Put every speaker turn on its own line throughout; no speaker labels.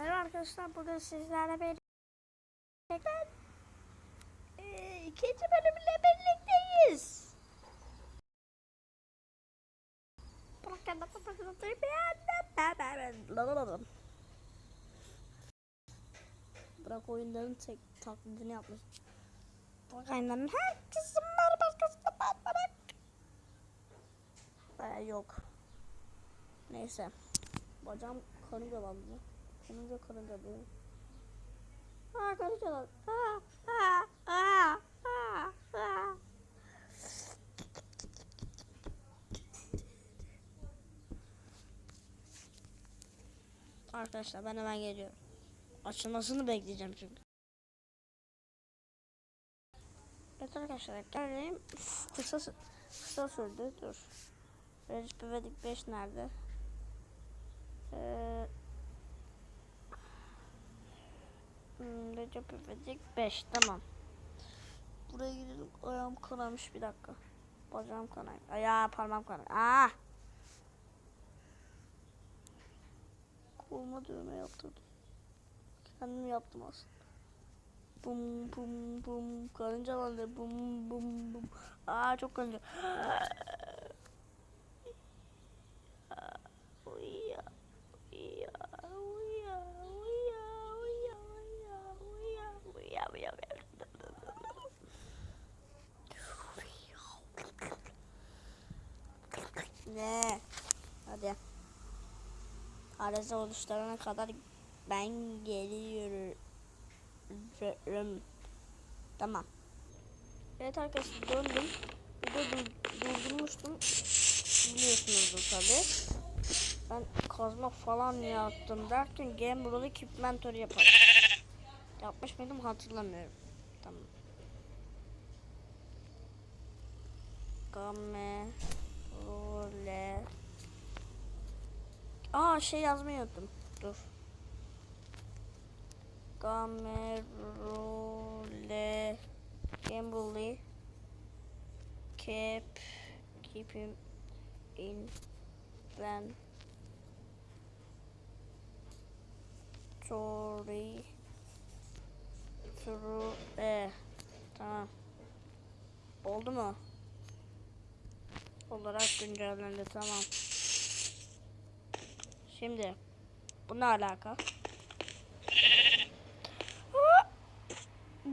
Merhaba arkadaşlar bugün sizlerle birlikte ee, ikinci bölümle birlikteyiz. Bırak oyunların tek taklidini yapmış. Bırak oyunların herkesin merhaba arkadaşlar ben bırak. Ee, yok. Neyse. Bacağım karınca lan Yanınıza kalın tabii. Arkadaşlar. Ha, ha, ha, ha, ha. Arkadaşlar ben hemen geliyorum. Açılmasını bekleyeceğim çünkü. Evet arkadaşlar geldim. Kısa, kısa sürdü. Dur. Recep İvedik 5 nerede? Eee hmm, Recep İvedik 5 tamam. Buraya gidelim. Ayağım kanamış bir dakika. Bacağım kanay. Ayağı parmağım kanay. Aa! Koluma dövme yaptırdım. Kendim yaptım aslında. Bum bum bum karıncalandı bum bum bum. Aa çok karınca. Ne? Hadi. Arıza oluşturana kadar ben geliyorum. Tamam. Evet arkadaşlar döndüm. Burada dur, durdurmuştum. Biliyorsunuzdur tabi. Ben kazma falan yaptım derken Game Bros Equipment'ör yaparım. Yapmış mıydım hatırlamıyorum. Tamam. Game Aa şey yazmayı unuttum. Dur. Gamerole Gambly Keep Keep him in ben Story True e tamam oldu mu olarak güncellendi tamam şimdi bu ne alaka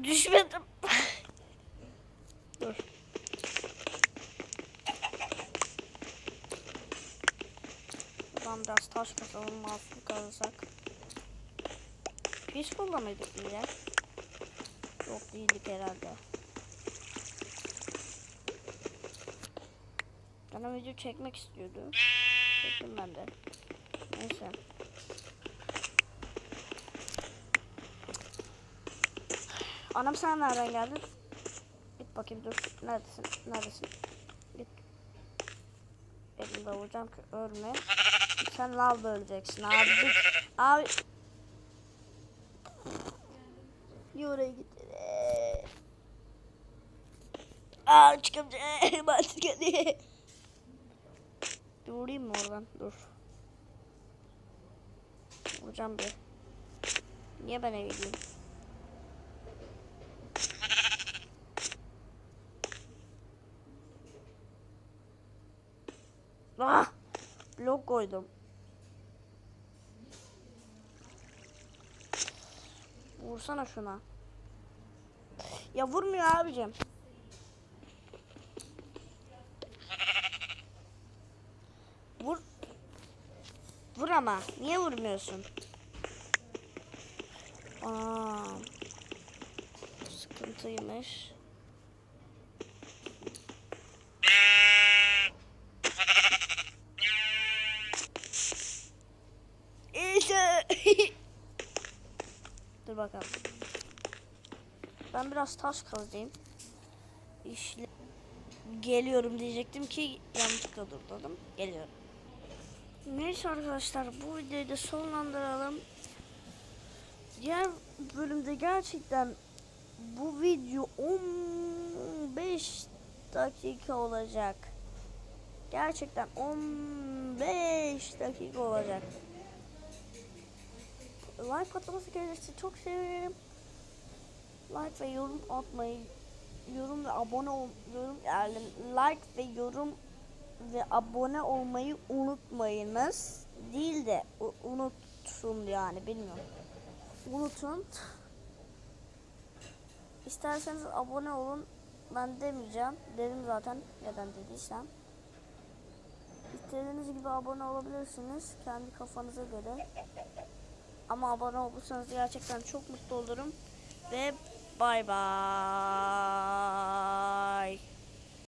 düşmedim dur Buradan biraz taş kasalım mahsul kazsak. Peaceful'da mıydık yine? Yok değildik herhalde. Bana video çekmek istiyordu. Çektim ben de. Neyse. Anam sen nereden geldin? Git bakayım dur. Neredesin? Neredesin? Git. Elimde vuracağım ki ölme. Sen lav öleceksin abi. Abi. Niye oraya gittin? Aa çıkamayacağım. Artık hadi. Bir vurayım mı oradan? Dur. Vuracağım bir. Niye ben eğileyim? Ah! Blok koydum. Vursana şuna. Ya vurmuyor abicim. Vur. Vur ama. Niye vurmuyorsun? Aa. Sıkıntıymış. Dur bakalım. Ben biraz taş kazacağım. İşle geliyorum diyecektim ki yanlışlıkla durdurdum. Geliyorum. Neyse arkadaşlar bu videoyu da sonlandıralım. Diğer bölümde gerçekten bu video 15 dakika olacak. Gerçekten 15 dakika olacak. like patlaması gelirse çok sevinirim. Like ve yorum atmayı, yorum ve abone ol, yorum yani like ve yorum ve abone olmayı unutmayınız. Değil de unutun yani bilmiyorum. Unutun. İsterseniz abone olun. Ben demeyeceğim. Dedim zaten neden dediysem. İstediğiniz gibi abone olabilirsiniz. Kendi kafanıza göre. Ama abone olursanız gerçekten çok mutlu olurum. Ve bay bay.